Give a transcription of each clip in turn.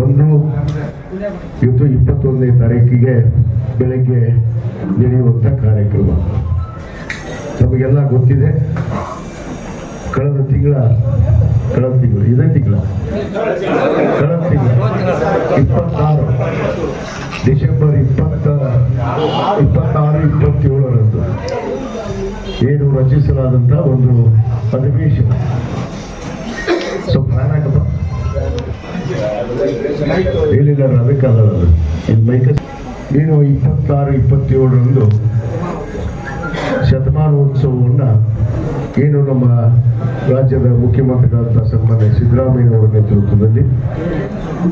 ಒಂದು ಇವತ್ತು ಇಪ್ಪತ್ತೊಂದನೇ ತಾರೀಕಿಗೆ ಬೆಳಗ್ಗೆ ನಡೆಯುವಂಥ ಕಾರ್ಯಕ್ರಮ. ನಮಗೆಲ್ಲ ಗೊತ್ತಿದೆ. ಕಳೆದ ತಿಂಗಳ, ಕಳೆದ ತಿಂಗಳು, ಇದೇ ತಿಂಗಳ, ಕಳೆದ ತಿಂಗಳ ಇಪ್ಪತ್ತಾರು, ಡಿಸೆಂಬರ್ ಇಪ್ಪತ್ತ, ಇಪ್ಪತ್ತಾರು, ಇಪ್ಪತ್ತೇಳರಂದು ಏನು ರಚಿಸಲಾದಂಥ ಒಂದು ಅಧಿವೇಶನ. ಸ್ವಲ್ಪ ಹೇಳಿಲ್ಲ ಅದಕ್ಕಲ್ಲ ಮೈಕ ಏನು ಇಪ್ಪತ್ತಾರು, ಇಪ್ಪತ್ತೇಳರಂದು ಶತಮಾನೋತ್ಸವವನ್ನು ಏನು ನಮ್ಮ ರಾಜ್ಯದ ಮುಖ್ಯಮಂತ್ರಿಗಳಾದಂಥ ಸನ್ಮಾನ್ಯ ಸಿದ್ದರಾಮಯ್ಯನವರ ನೇತೃತ್ವದಲ್ಲಿ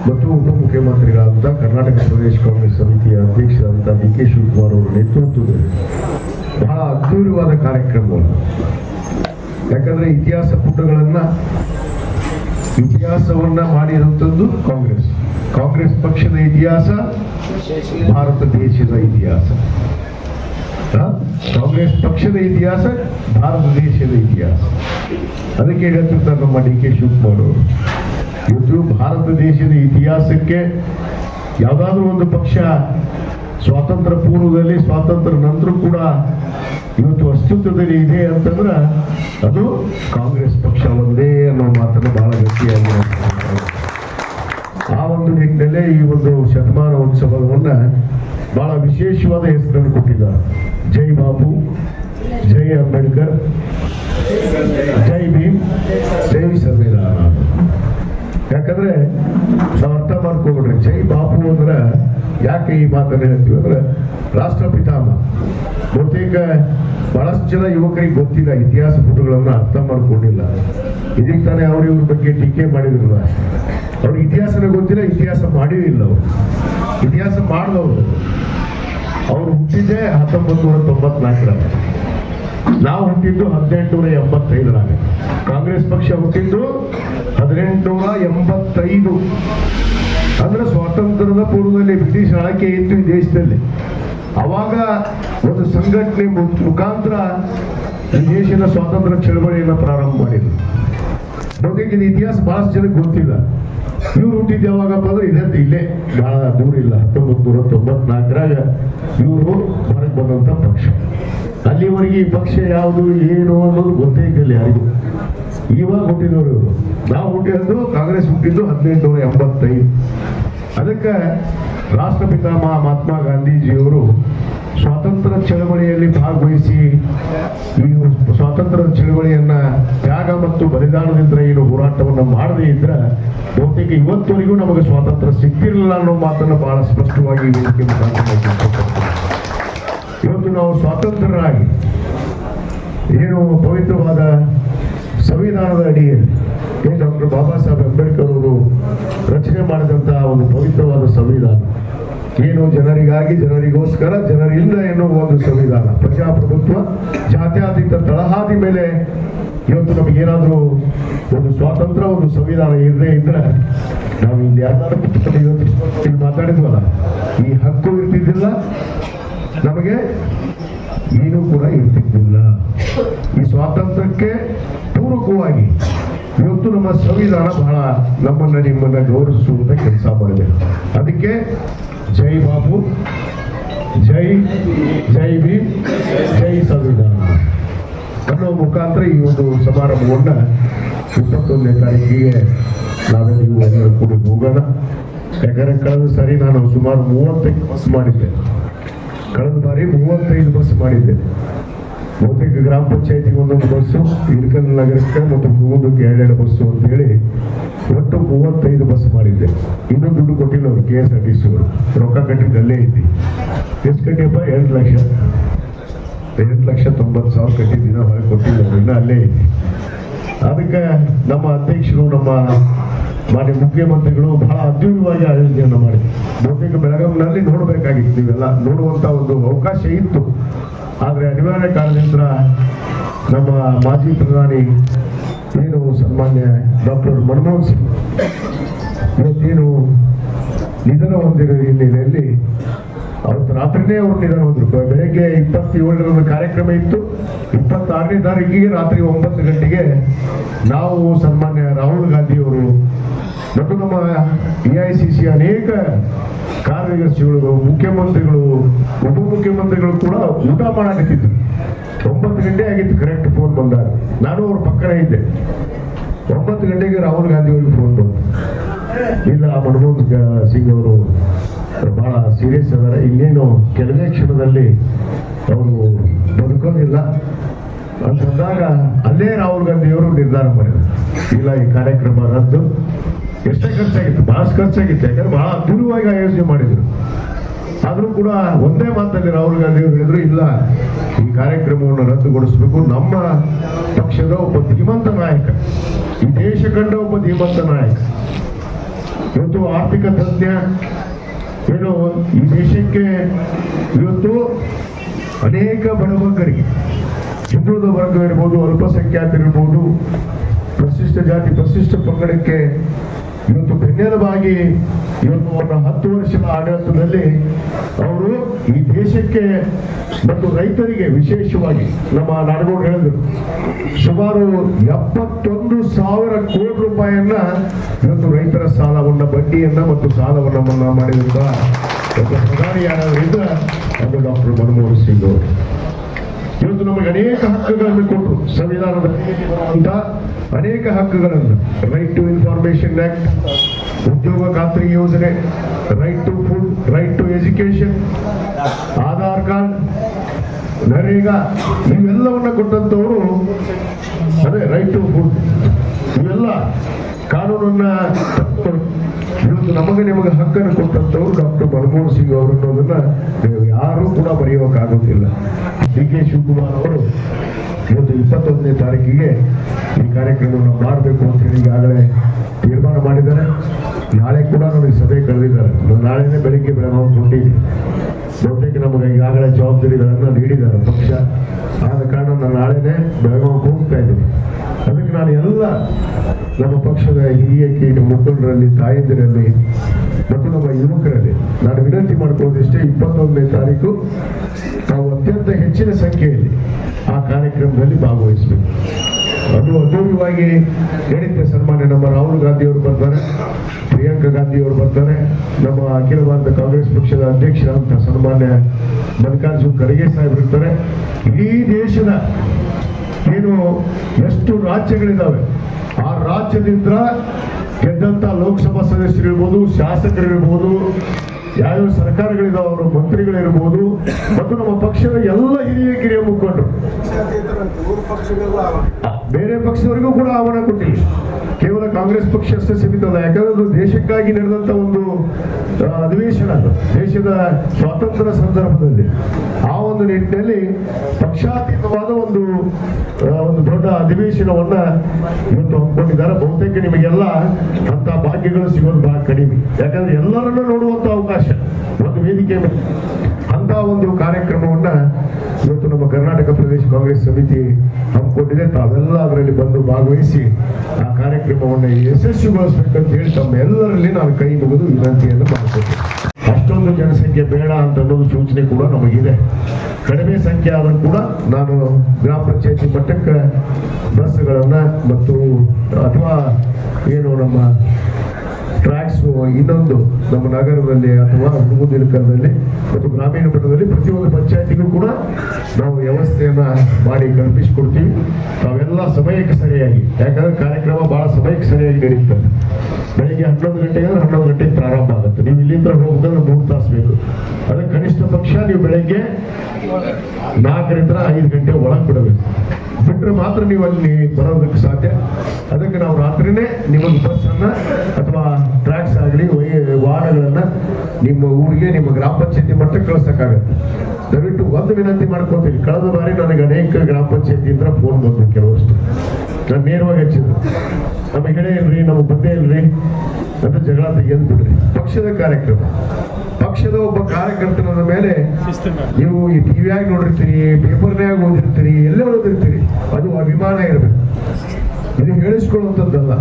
ಮತ್ತು ಉಪಮುಖ್ಯಮಂತ್ರಿಗಳಾದಂಥ ಕರ್ನಾಟಕ ಪ್ರದೇಶ ಕಾಂಗ್ರೆಸ್ ಸಮಿತಿಯ ಅಧ್ಯಕ್ಷರಾದಂಥ ಡಿ ಕೆ ಶಿವಕುಮಾರ್ ಅವರ ನೇತೃತ್ವದಲ್ಲಿ ಬಹಳ ಅದ್ಭುತವಾದ ಕಾರ್ಯಕ್ರಮವನ್ನು. ಯಾಕಂದ್ರೆ ಇತಿಹಾಸ ಪುಟಗಳನ್ನ ಇತಿಹಾಸವನ್ನ ಮಾಡಿರುವಂಥದ್ದು ಕಾಂಗ್ರೆಸ್. ಕಾಂಗ್ರೆಸ್ ಪಕ್ಷದ ಇತಿಹಾಸ, ಭಾರತ ದೇಶದ ಇತಿಹಾಸ? ಕಾಂಗ್ರೆಸ್ ಪಕ್ಷದ ಇತಿಹಾಸ, ಭಾರತ ದೇಶದ ಇತಿಹಾಸ. ಅದಕ್ಕೆ ಹೇಳ್ತಿರ್ತಾರೆ ನಮ್ಮ ಡಿ ಕೆ ಶಿವಕುಮಾರ್ ಅವರು. ಇವತ್ತು ಭಾರತ ದೇಶದ ಇತಿಹಾಸಕ್ಕೆ ಯಾವುದಾದ್ರೂ ಒಂದು ಪಕ್ಷ ಸ್ವಾತಂತ್ರ್ಯ ಪೂರ್ವದಲ್ಲಿ ಸ್ವಾತಂತ್ರ್ಯ ನಂತರ ಕೂಡ ಇವತ್ತು ಅಸ್ತಿತ್ವದಲ್ಲಿ ಇದೆ ಅಂತಂದ್ರೆ ಅದು ಕಾಂಗ್ರೆಸ್ ಪಕ್ಷ ಒಂದೇ ಅನ್ನೋ ಮಾತನ್ನು ಬಹಳ ಗಟ್ಟಿಯಾಗಿ. ಆ ಒಂದು ನಿಟ್ಟಿನಲ್ಲೇ ಈ ಒಂದು ಶತಮಾನ ಉತ್ಸವವನ್ನ ಬಹಳ ವಿಶೇಷವಾದ ಹೆಸರನ್ನು ಕೊಟ್ಟಿದ್ದಾರೆ ಜೈ ಬಾಬು ಜೈ ಅಂಬೇಡ್ಕರ್, ಜೈ ಭೀಮ್, ಜೈ ಸಂವಿಧಾನ ಯಾಕಂದ್ರೆ ನಾವು ಅರ್ಥ ಮಾಡ್ಕೊಬಿಡ್ರಿ ಜೈ ಬಾಪು ಅಂದ್ರೆ ಯಾಕೆ ಈ ಮಾತನ್ನು ಹೇಳ್ತೀವಿ. ಅಂದ್ರೆ ರಾಷ್ಟ್ರಪಿತಾಮ ಬಹುತೇಕ ಬಹಳಷ್ಟು ಜನ ಯುವಕರಿಗೆ ಗೊತ್ತಿಲ್ಲ ಇತಿಹಾಸ ಪುಟಗಳನ್ನು ಅರ್ಥ ಮಾಡ್ಕೊಂಡಿಲ್ಲ. ಇದಕ್ಕೆ ತಾನೇ ಅವ್ರ ಇವ್ರ ಬಗ್ಗೆ ಟೀಕೆ ಮಾಡಿದ್ರಲ್ಲ ಅವ್ರ ಇತಿಹಾಸನ ಗೊತ್ತಿಲ್ಲ, ಇತಿಹಾಸ ಮಾಡಿರಲಿಲ್ಲ ಅವರು. ಇತಿಹಾಸ ಮಾಡಿದವರು. ಅವ್ರು ಹುಟ್ಟಿದ್ದೆ ಹತ್ತೊಂಬತ್ತು ನೂರ ತೊಂಬತ್ನಾಲ್ಕರಲ್ಲಿ ನಾವು ಹುಟ್ಟಿದ್ದು ಹದಿನೆಂಟುನೂರ ಎಂಬತ್ತೈದರಾಗ ಕಾಂಗ್ರೆಸ್ ಪಕ್ಷ ಹುಟ್ಟಿದ್ದು ಹದಿನೆಂಟುನೂರ ಎಂಬತ್ತೈದು ಅಂದ್ರೆ ಸ್ವಾತಂತ್ರ್ಯದ ಪೂರ್ವದಲ್ಲಿ ಬ್ರಿಟಿಷ್ ಆಳ್ಕೆ ಇತ್ತು ಈ ದೇಶದಲ್ಲಿ. ಅವಾಗ ಒಂದು ಸಂಘಟನೆ ಮುಖಾಂತರ ಈ ದೇಶದ ಸ್ವಾತಂತ್ರ್ಯ ಚಳವಳಿಯನ್ನು ಪ್ರಾರಂಭ ಮಾಡಿದ್ರು. ಬಹುತೇಕ ಇತಿಹಾಸ ಬಹಳಷ್ಟು ಜನಕ್ಕೆ ಗೊತ್ತಿಲ್ಲ. ಇವ್ರು ಹುಟ್ಟಿದ್ದು ಯಾವಾಗಪ್ಪ ಅಂದ್ರೆ ಇದೇ ಇಲ್ಲೇ, ಬಹಳ ದೂರ ಇಲ್ಲ ಹತ್ತೊಂಬತ್ತು ನೂರ ತೊಂಬತ್ನಾಲ್ಕರಾಗ ಇವರು ಹೊರಗೆ ಬಂದಂಥ ಪಕ್ಷ. ಅಲ್ಲಿವರೆಗೆ ಈ ಪಕ್ಷ ಯಾವುದು, ಏನು ಅನ್ನೋದು ಗೊತ್ತೇ ಇದ್ದಿಲ್ಲ ಯಾರಿಗೂ. ಇವಾಗ ಹುಟ್ಟಿದವರು. ನಾವು ಹುಟ್ಟಿದ್ದು ಕಾಂಗ್ರೆಸ್ ಹುಟ್ಟಿದ್ದು ಹದಿನೆಂಟು ನೂರ ಎಂಬತ್ತೈದು. ಅದಕ್ಕೆ ರಾಷ್ಟ್ರಪಿತ ಮಹಾತ್ಮ ಗಾಂಧೀಜಿಯವರು ಸ್ವಾತಂತ್ರ್ಯ ಚಳವಳಿಯಲ್ಲಿ ಭಾಗವಹಿಸಿ ಈ ಸ್ವಾತಂತ್ರ್ಯ ಚಳವಳಿಯನ್ನ ತ್ಯಾಗ ಮತ್ತು ಬಲಿದಾನದಿಂದ ಏನು ಹೋರಾಟವನ್ನು ಮಾಡದೇ ಇದ್ರೆ ಬಹುತೇಕ ಇವತ್ತುವರೆಗೂ ನಮಗೆ ಸ್ವಾತಂತ್ರ್ಯ ಸಿಕ್ಕಿರಲಿಲ್ಲ ಅನ್ನೋ ಮಾತನ್ನು ಬಹಳ ಸ್ಪಷ್ಟವಾಗಿ ವೇದಿಕೆ ಮುಖಾಂತರ. ಇವತ್ತು ನಾವು ಸ್ವಾತಂತ್ರ್ಯರಾಗಿ ಏನು ಪವಿತ್ರವಾದ ಸಂವಿಧಾನದ ಅಡಿಯಲ್ಲಿ ಏನು ಡಾಕ್ಟರ್ ಬಾಬಾ ಸಾಹೇಬ್ ಅಂಬೇಡ್ಕರ್ ಅವರು ರಚನೆ ಮಾಡಿದಂತಹ ಒಂದು ಪವಿತ್ರವಾದ ಸಂವಿಧಾನ. ಏನು ಜನರಿಗಾಗಿ, ಜನರಿಗೋಸ್ಕರ ಜನರಿಲ್ಲ ಎನ್ನುವ ಒಂದು ಸಂವಿಧಾನ. ಪ್ರಜಾಪ್ರಭುತ್ವ, ಜಾತ್ಯಾತೀತ ತಳಹಾದಿ ಮೇಲೆ ಇವತ್ತು ನಮಗೇನಾದರೂ ಒಂದು ಸ್ವಾತಂತ್ರ್ಯ, ಒಂದು ಸಂವಿಧಾನ ಇರದೇ ಇದ್ರೆ ನಾವು ಇಲ್ಲಿ ಯಾರು ಇವತ್ತು ಮಾತಾಡಿದ್ವಲ್ಲ, ಈ ಹಕ್ಕು ಇರ್ತಿದ್ದಿಲ್ಲ ನಮಗೆ ಏನು ಕೂಡ ಇರ್ತಿದ್ದಿಲ್ಲ. ಈ ಸ್ವಾತಂತ್ರ್ಯಕ್ಕೆ ಪೂರಕವಾಗಿ ಇವತ್ತು ನಮ್ಮ ಸಂವಿಧಾನ ಬಹಳ ನಮ್ಮನ್ನ ನಿಮ್ಮನ್ನ ಗೌರವಿಸುವಂತ ಕೆಲಸ ಮಾಡಿದೆ. ಅದಕ್ಕೆ ಜೈ ಬಾಬು ಜೈ ಜೈ ಭೀಮ್, ಜೈ ಸಂವಿಧಾನ ಅನ್ನೋ ಮುಖಾಂತರ ಈ ಒಂದು ಸಮಾರಂಭವನ್ನ ಇಪ್ಪತ್ತೊಂದನೇ ತಾರೀಕಿಗೆ ನಾವೆಲ್ಲರಿಗೂ ಎಲ್ಲರೂ ಕೂಡಿ ಹೋಗೋಣ. ಯಾಕಂದ್ರೆ ಕಳೆದ ಸರಿ ನಾನು ಸುಮಾರು ಮೂವತ್ತೈದು ಬಸ್ ಮಾಡಿದ್ದೆ. ಕಳೆದ ಬಾರಿ ಮೂವತ್ತೈದು ಬಸ್ ಮಾಡಿದ್ದೆ. ಬಹುತೇಕ ಗ್ರಾಮ ಪಂಚಾಯತಿಗೆ ಒಂದೊಂದು ಬಸ್ಸು ಇಳಕಲ್ ನಗರಕ್ಕೆ ಮತ್ತು ಮೂವೊಂದಕ್ಕೆ ಎರಡೆರಡು ಬಸ್ಸು ಅಂತ ಹೇಳಿ ಒಟ್ಟು ಮೂವತ್ತೈದು ಬಸ್ ಮಾಡಿದ್ದೆ. ಇನ್ನೂ ದುಡ್ಡು ಕೊಟ್ಟಿಲ್ಲ ಅವರು, K S R T C ಅವರು. ರೊಕ್ಕ ಕಟ್ಟಿದ್ದು ಅಲ್ಲೇ ಐತಿ ಎಷ್ಟು ಕಟ್ಟಿಯಪ್ಪ? ಎರಡು ಲಕ್ಷ. ಎಂಟು ಲಕ್ಷ ತೊಂಬತ್ತು ಸಾವಿರ ಕಟ್ಟಿದ್ದೀನ ಹೊರಗೆ ಕೊಟ್ಟಿಲ್ಲ ಇನ್ನೂ ಅಲ್ಲೇ ಐತಿ ಅದಕ್ಕೆ ನಮ್ಮ ಅಧ್ಯಕ್ಷರು, ನಮ್ಮ ಮಾನ್ಯ ಮುಖ್ಯಮಂತ್ರಿಗಳು ಬಹಳ ಅದ್ಭುತವಾಗಿ ಆಯೋಜನೆಯನ್ನು ಮಾಡಿ ಬಹುತೇಕ ಬೆಳಗಾವಿನಲ್ಲಿ ನೋಡಬೇಕಾಗಿತ್ತು ನೀವೆಲ್ಲ ನೋಡುವಂತ ಒಂದು ಅವಕಾಶ ಇತ್ತು. ಆದರೆ ಅನಿವಾರ್ಯ ಕಾರಣದಿಂದ ನಮ್ಮ ಮಾಜಿ ಪ್ರಧಾನಿ ಏನು ಸನ್ಮಾನ್ಯ ಡಾಕ್ಟರ್ ಮನಮೋಹನ್ ಸಿಂಗ್ ಇವತ್ತೇನು ನಿಧನ ಹೊಂದಿರೋ ಹಿನ್ನೆಲೆಯಲ್ಲಿ ಅವತ್ತು ರಾತ್ರಿನೇ ಅವರು ನಿಧನ ಹೊಂದರು ಬೆಳಗ್ಗೆ ಇಪ್ಪತ್ತೇಳರಂದು ಕಾರ್ಯಕ್ರಮ ಇತ್ತು. ಇಪ್ಪತ್ತಾರನೇ ತಾರೀಕಿಗೆ ರಾತ್ರಿ ಒಂಬತ್ತು ಗಂಟೆಗೆ ನಾವು ಸನ್ಮಾನ್ಯ ರಾಹುಲ್ ಗಾಂಧಿ ಅವರು ಮತ್ತು ನಮ್ಮ ಎ ಐ ಸಿ ಸಿ ಅನೇಕ ಕಾರ್ಯದರ್ಶಿಗಳು, ಮುಖ್ಯಮಂತ್ರಿಗಳು, ಉಪಮುಖ್ಯಮಂತ್ರಿಗಳು ಕೂಡ ಊಟ ಮಾಡಕತ್ತಿದ್ರು. ಒಂಬತ್ತು ಗಂಟೆ ಆಗಿತ್ತು ಕರೆಕ್ಟ್ ಫೋನ್ ಬಂದಾಗ. ನಾನು ಅವ್ರ ಪಕ್ಕನೇ ಇದ್ದೆ. ಒಂಬತ್ತು ಗಂಟೆಗೆ ರಾಹುಲ್ ಗಾಂಧಿ ಅವರಿಗೆ ಫೋನ್ ಬಂತು. ಇಲ್ಲ ಮನಮೋಹನ್ ಸಿಂಗ್ ಅವರು ಬಹಳ ಸೀರಿಯಸ್ ಅದಾರೆ. ಇನ್ನೇನು ಕೆಲವೇ ಕ್ಷಣದಲ್ಲಿ ಅವರು ಬದುಕೋದಿಲ್ಲ. ಅಂತಂದಾಗ ಅಲ್ಲೇ ರಾಹುಲ್ ಗಾಂಧಿಯವರು ನಿರ್ಧಾರ ಮಾಡಿದ್ರು. ಇಲ್ಲ, ಈ ಕಾರ್ಯಕ್ರಮ ರದ್ದು. ಎಷ್ಟೇ ಖರ್ಚಾಗಿತ್ತು, ಬಹಳಷ್ಟು ಖರ್ಚಾಗಿತ್ತು. ಯಾಕಂದ್ರೆ ಬಹಳ ಅದ್ಭುತವಾಗಿ ಆಯೋಜನೆ ಮಾಡಿದ್ರು. ಆದ್ರೂ ಕೂಡ ಒಂದೇ ಮಾತಲ್ಲಿ ರಾಹುಲ್ ಗಾಂಧಿ ಹೇಳಿದ್ರು, ಇಲ್ಲ, ಈ ಕಾರ್ಯಕ್ರಮವನ್ನು ರದ್ದುಗೊಳಿಸಬೇಕು. ನಮ್ಮ ಪಕ್ಷದ ಒಬ್ಬ ಧೀಮಂತ ನಾಯಕ, ಈ ದೇಶ ಕಂಡ ಒಬ್ಬ ಧೀಮಂತ ನಾಯಕ, ಇವತ್ತು ಆರ್ಥಿಕ ತಜ್ಞ, ಏನು, ಈ ದೇಶಕ್ಕೆ ಇವತ್ತು ಅನೇಕ ಬಡಬಗ್ಗರಿಗೆ ಹಿಂದುಳಿದ ವರ್ಗ ಇರ್ಬೋದು, ಅಲ್ಪಸಂಖ್ಯಾತರಿರ್ಬೋದು ಪ್ರಶಿಷ್ಟ ಜಾತಿ ಪ್ರಶಿಷ್ಟ ಪಂಗಡಕ್ಕೆ ಇವತ್ತು ಬೆನ್ನೆಲುಬಾಗಿ ಇವತ್ತು ಅವರ ಹತ್ತು ವರ್ಷದ ಆಡಳಿತದಲ್ಲಿ ಅವರು ಈ ದೇಶಕ್ಕೆ ಮತ್ತು ರೈತರಿಗೆ ವಿಶೇಷವಾಗಿ ನಮ್ಮ ನಾಡಗೌಡ ಹೇಳಿದ್ರು, ಸುಮಾರು ಎಪ್ಪತ್ತೊಂದು ಸಾವಿರ ಕೋಟಿ ರೂಪಾಯಿಯನ್ನ ಇವತ್ತು ರೈತರ ಸಾಲವನ್ನ, ಬಡ್ಡಿಯನ್ನ ಮತ್ತು ಸಾಲವನ್ನ ಮನ್ನಾ ಮಾಡಿದಂತ ಒಬ್ಬ ಪ್ರಧಾನಿ ಯಾರಾದ್ರಿಂದ ಅದು ಡಾಕ್ಟರ್ ಮನಮೋಹನ್ ಸಿಂಗ್ ಅವರು. ಇವತ್ತು ನಮಗೆ ಅನೇಕ ಹಕ್ಕುಗಳನ್ನು ಕೊಟ್ಟರು ಸಂವಿಧಾನದ ಅನೇಕ ಹಕ್ಕುಗಳನ್ನು. ರೈಟ್ ಟು ಇನ್ಫಾರ್ಮೇಶನ್ ಆಕ್ಟ್ ಉದ್ಯೋಗ ಖಾತ್ರಿ ಯೋಜನೆ right to food right to education Aadhaar card, NREGA, ಇವೆಲ್ಲವನ್ನ ಕೊಟ್ಟಂತವರು ಅದೇ ರೈಟ್ ಟು ಫುಡ್ ಇವೆಲ್ಲ ಕಾನೂನನ್ನ ಇವತ್ತು ನಮಗೆ ನಿಮಗೆ ಹಕ್ಕನ್ನು ಕೊಟ್ಟಂಥವ್ರು ಡಾಕ್ಟರ್ ಮನಮೋಹನ್ ಸಿಂಗ್ ಅವರು ಅನ್ನೋದನ್ನ ನೀವು ಯಾರೂ ಕೂಡ ಬರೆಯೋಕ್ಕಾಗೋದಿಲ್ಲ. ಡಿ ಕೆ ಶಿವಕುಮಾರ್ ಅವರು ಇವತ್ತು ಇಪ್ಪತ್ತೊಂದನೇ ತಾರೀಕಿಗೆ ಈ ಕಾರ್ಯಕ್ರಮವನ್ನು ಮಾಡಬೇಕು ಅಂತ ಹೇಳಿ ಈಗಾಗಲೇ ತೀರ್ಮಾನ ಮಾಡಿದ್ದಾರೆ. ನಾಳೆ ಕೂಡ ನಮಗೆ ಸಭೆ ಕರೆದಿದ್ದಾರೆ. ನಾವು ನಾಳೆನೇ ಬೆಳಿಗ್ಗೆ ನಾವು ಕೊಟ್ಟಿದ್ದೀವಿ ಬಹುತೇಕ ನಮಗೆ ಈಗಾಗಲೇ ಜವಾಬ್ದಾರಿಗಳನ್ನು ನೀಡಿದ್ದಾರೆ ಪಕ್ಷ. ಆದ ಕಾರಣ ನಾನು ನಾಳೆನೇ ಬೆಳಗಾವಿಗೆ ಹೋಗ್ತಾ ಇದ್ದೀನಿ. ಅದಕ್ಕೆ ನಾನು ಎಲ್ಲ ನಮ್ಮ ಪಕ್ಷದ ಹಿರಿಯ ಕೀಟ ಮುಖಂಡರಲ್ಲಿ, ತಾಯಂದಿರಲ್ಲಿ ಮತ್ತು ನಮ್ಮ ಯುವಕರಲ್ಲಿ ನಾನು ವಿನಂತಿ ಮಾಡ್ಕೊಳ್ಳೋದಿಷ್ಟೇ ಇಪ್ಪತ್ತೊಂದನೇ ತಾರೀಕು ನಾವು ಅತ್ಯಂತ ಹೆಚ್ಚಿನ ಸಂಖ್ಯೆಯಲ್ಲಿ ಆ ಕಾರ್ಯಕ್ರಮದಲ್ಲಿ ಭಾಗವಹಿಸಬೇಕು. ಅದು ಅದ್ಭುತವಾಗಿ ಹೇಳಿದ್ದೆ ಸನ್ಮಾನ್ಯ ನಮ್ಮ ರಾಹುಲ್ ಗಾಂಧಿ ಅವರು ಬರ್ತಾರೆ, ಪ್ರಿಯಾಂಕಾ ಗಾಂಧಿ ಅವರು ಬರ್ತಾರೆ, ನಮ್ಮ ಅಖಿಲ ಭಾರತ ಕಾಂಗ್ರೆಸ್ ಪಕ್ಷದ ಅಧ್ಯಕ್ಷರಾದಂಥ ಸನ್ಮಾನ್ಯ ಮಲ್ಲಿಕಾರ್ಜುನ್ ಖರ್ಗೆ ಸಾಹೇಬ್ ಇರ್ತಾರೆ. ಇಡೀ ದೇಶದ ಏನು ಎಷ್ಟು ರಾಜ್ಯಗಳಿದ್ದಾವೆ ಆ ರಾಜ್ಯದಿಂದ ಗೆದ್ದಂತ ಲೋಕಸಭಾ ಸದಸ್ಯರಿರ್ಬೋದು ಶಾಸಕರಿರ್ಬೋದು ಯಾವ್ಯಾವ ಸರ್ಕಾರಗಳಿದಾವೆ ಅವರು ಮಂತ್ರಿಗಳಿರ್ಬೋದು ಮತ್ತು ನಮ್ಮ ಪಕ್ಷದ ಎಲ್ಲ ಹಿರಿಯ ಕಿರಿಯ ಮುಖಂಡರು. ಬೇರೆ ಪಕ್ಷದವರಿಗೂ ಕೂಡ ಆಹ್ವಾನ ಕೊಟ್ಟಿಲ್ಲ. ಕಾಂಗ್ರೆಸ್ ಪಕ್ಷ ಅಷ್ಟೇ ಸೀಮಿತ ಅಲ್ಲ. ಯಾಕಂದ್ರೆ ಅದು ದೇಶಕ್ಕಾಗಿ ನಡೆದಂತ ಒಂದು ಅಧಿವೇಶನ ಅದು. ದೇಶದ ಸ್ವಾತಂತ್ರ್ಯ ಸಂದರ್ಭದಲ್ಲಿ. ಆ ಒಂದು ನಿಟ್ಟಿನಲ್ಲಿ ಪಕ್ಷಾತೀತವಾದ ಒಂದು ಒಂದು ದೊಡ್ಡ ಅಧಿವೇಶನವನ್ನ ಇವತ್ತು ಹಮ್ಮಿಕೊಂಡಿದ್ದಾರೆ. ಬಹುತೇಕ ನಿಮಗೆಲ್ಲ ಅಂತ ಭಾಗ್ಯಗಳು ಸಿಗೋದು ಬಹಳ ಕಡಿಮೆ. ಯಾಕಂದ್ರೆ ಎಲ್ಲರನ್ನೂ ನೋಡುವಂತ ಅವಕಾಶ. ಒಂದು ವೇದಿಕೆ. ಅಂತ ಒಂದು ಕಾರ್ಯಕ್ರಮವನ್ನ ಇವತ್ತು ನಮ್ಮ ಕರ್ನಾಟಕ ಪ್ರದೇಶ ಕಾಂಗ್ರೆಸ್ ಸಮಿತಿ ಹಮ್ಮಿಕೊಂಡಿದೆ ತಾವೆಲ್ಲ ಅದರಲ್ಲಿ ಬಂದು ಭಾಗವಹಿಸಿ ಆ ಕಾರ್ಯಕ್ರಮವನ್ನು ಯಶಸ್ವಿಗೊಳಿಸಬೇಕಂತ ಹೇಳಿ ತಮ್ಮೆಲ್ಲರಲ್ಲಿ ನಾನು ಕೈ ಮುಗಿದು ವಿನಂತಿಯನ್ನು ಮಾಡ್ತೀನಿ ಅಷ್ಟೊಂದು ಜನಸಂಖ್ಯೆ ಬೇಡ ಅಂತ ಅನ್ನೋದು ಸೂಚನೆ ಕೂಡ ನಮಗಿದೆ ಕಡಿಮೆ ಸಂಖ್ಯೆ ಆದರೂ ಕೂಡ ನಾನು ಗ್ರಾಮ ಪಂಚಾಯತಿ ಮಟ್ಟಕ್ಕೆ ಬಸ್ಗಳನ್ನ ಮತ್ತು ಅಥವಾ ಏನು ನಮ್ಮ ಟ್ರ್ಯಾಕ್ಸ್ ಇನ್ನೊಂದು ನಮ್ಮ ನಗರದಲ್ಲಿ ಅಥವಾ ಹುಡುಗುದಿನಕರದಲ್ಲಿ ಮತ್ತು ಗ್ರಾಮೀಣ ಮಟ್ಟದಲ್ಲಿ ಪ್ರತಿಯೊಂದು ಪಂಚಾಯತಿಗೂ ಕೂಡ ನಾವು ವ್ಯವಸ್ಥೆಯನ್ನ ಮಾಡಿ ಕಲ್ಪಿಸಿಕೊಡ್ತೀವಿ. ತಾವೆಲ್ಲ ಸಮಯಕ್ಕೆ ಸರಿಯಾಗಿ, ಯಾಕಂದ್ರೆ ಕಾರ್ಯಕ್ರಮ ಬಹಳ ಸಮಯಕ್ಕೆ ಸರಿಯಾಗಿ ನಡೀತದೆ. ಬೆಳಿಗ್ಗೆ ಹನ್ನೊಂದು ಗಂಟೆಗೆ ಅಂದ್ರೆ ಹನ್ನೊಂದು ಗಂಟೆಗೆ ಪ್ರಾರಂಭ ಆಗುತ್ತೆ. ನೀವು ಇಲ್ಲಿಂದ ಹೋಗ್ಬೇಕಂದ್ರೆ ಮೂರು ತಾಸು ಬೇಕು. ಅದಕ್ಕೆ ಕನಿಷ್ಠ ಪಕ್ಷ ನೀವು ಬೆಳಗ್ಗೆ ನಾಲ್ಕರಿಂದ ಐದು ಗಂಟೆ ಒಳಗೆ ಬಿಡಬೇಕು. ಬಿಟ್ಟರೆ ಮಾತ್ರ ನೀವು ಅಲ್ಲಿ ಬರೋದಕ್ಕೆ ಸಾಧ್ಯ. ಅದಕ್ಕೆ ನಾವು ರಾತ್ರಿನೇ ನಿಮಗೆ ಬಸ್ ಅನ್ನ ಅಥವಾ ನಿಮ್ಮ ಊರಿಗೆ, ನಿಮ್ಮ ಗ್ರಾಮ ಪಂಚಾಯತಿ ಮಟ್ಟಕ್ಕೆ ಕಳ್ಸಕ್ಕಾಗತ್ತೆ. ದಯವಿಟ್ಟು ಒಂದು ವಿನಂತಿ ಮಾಡ್ಕೊತೀನಿ. ಕಳೆದ ಬಾರಿ ನನಗೆ ಅನೇಕ ಗ್ರಾಮ ಪಂಚಾಯತಿಯಿಂದ ಫೋನ್ ಬಂದು ಕೆಲವಷ್ಟು. ನಾನು ನೇರವಾಗಿ ಹಚ್ಚಿದ್ರು ನಮ್ಮ ಹೇಳೇ ಇಲ್ರಿ ನಮಗೆ ಬಂದೇ ಇಲ್ರಿ ಅಂತ ಜಗಳ ತೆಗೆದು ಬಿಡ್ರಿ. ಪಕ್ಷದ ಕಾರ್ಯಕ್ರಮ. ಪಕ್ಷದ ಒಬ್ಬ ಕಾರ್ಯಕರ್ತನ ಮೇಲೆ ನೀವು ಈ ಟಿವಿಯಾಗಿ ನೋಡಿರ್ತೀರಿ ಪೇಪರ್ನಾಗ ಓದಿರ್ತೀರಿ ಎಲ್ಲೇ ಓದಿರ್ತೀರಿ, ಅದು ಅಭಿಮಾನ ಇರಬೇಕು. ಇದು ಹೇಳಿಸ್ಕೊಳ್ಳುವಂಥದ್ದಲ್ಲ.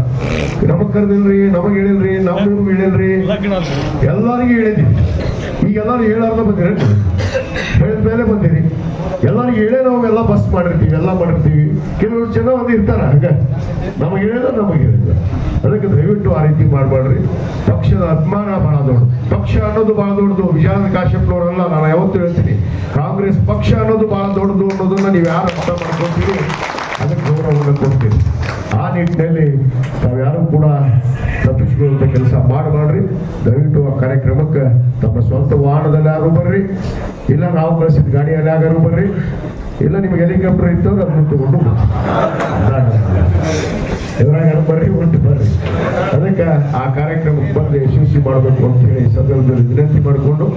ನಮಗ್ ಕರೆದಿಲ್ರಿ ನಮಗ್ ಹೇಳಿಲ್ರಿ ನಮ್ಗೂ ಹೇಳಿಲ್ರಿ. ಎಲ್ಲರಿಗೂ ಹೇಳಿದ್ವಿ. ಈಗ ಎಲ್ಲಾರು ಹೇಳಾರ್ದ ಬಂದಿರ ಹೇಳಿದ ಮೇಲೆ ಬಂದಿರಿ. ಎಲ್ಲರಿಗೂ ಹೇಳೇ ನಾವು ಎಲ್ಲ ಬಸ್ ಮಾಡಿರ್ತೀವಿ ಎಲ್ಲ ಮಾಡಿರ್ತೀವಿ. ಕೆಲವರು ಜನ ಒಂದು ಇರ್ತಾರ ಹಂಗ. ನಮಗೆ ಹೇಳಿದ ನಮಗೆ ಹೇಳಿದ ಅದಕ್ಕೆ ದಯವಿಟ್ಟು ಆ ರೀತಿ ಮಾಡಬೇಡ್ರಿ ಪಕ್ಷದ ಅಭಿಮಾನ ಬಹಳ ದೊಡ್ಡದು. ಪಕ್ಷ ಅನ್ನೋದು ಬಹಳ ದೊಡ್ಡದು. ವಿಜಯಾನಂದ ಕಾಶ್ಯಪ್ನವರಲ್ಲ ನಾನು ಯಾವತ್ತೂ ಹೇಳ್ತೀನಿ. ಕಾಂಗ್ರೆಸ್ ಪಕ್ಷ ಅನ್ನೋದು ಬಹಳ ದೊಡ್ಡದು ಅನ್ನೋದನ್ನ ನೀವು ಯಾರು ಅರ್ಥ ಮಾಡ್ಕೊತೀರಿ? ಅದಕ್ಕೆ ಗೌರವವನ್ನು ಕೊಡ್ತೀರಿ ನಿಟ್ಟಿನಲ್ಲಿ ತಾವ್ಯಾರು ಕೂಡ ತಪ್ಪಿಸಿಕೊಳ್ಳುವಂತ ಕೆಲಸ ಮಾಡಬೇಡ್ರಿ ದಯವಿಟ್ಟು ಆ ಕಾರ್ಯಕ್ರಮಕ್ಕೆ ತಮ್ಮ ಸ್ವಂತ ವಾಹನದಲ್ಲಿ ಯಾರು ಬರ್ರಿ. ಇಲ್ಲ ನಾವು ಕಳಿಸಿದ ಗಾಡಿಯಲ್ಲಿ ಯಾರು ಬರ್ರಿ. ಇಲ್ಲ ನಿಮಗೆ ಹೆಲಿಕಾಪ್ಟರ್ ಇತ್ತು ಅದನ್ನು ತಗೊಂಡು ಎದುರಾಗ ಬರ್ರಿ ಹೊಂಟು ಬರ್ರಿ. ಅದಕ್ಕೆ ಆ ಕಾರ್ಯಕ್ರಮಕ್ಕೆ ಬಂದು ಯಶಸ್ವಿ ಮಾಡಬೇಕು ಅಂತ ಹೇಳಿ ಸಂದರ್ಭದಲ್ಲಿ ವಿನಂತಿ ಮಾಡಿಕೊಂಡು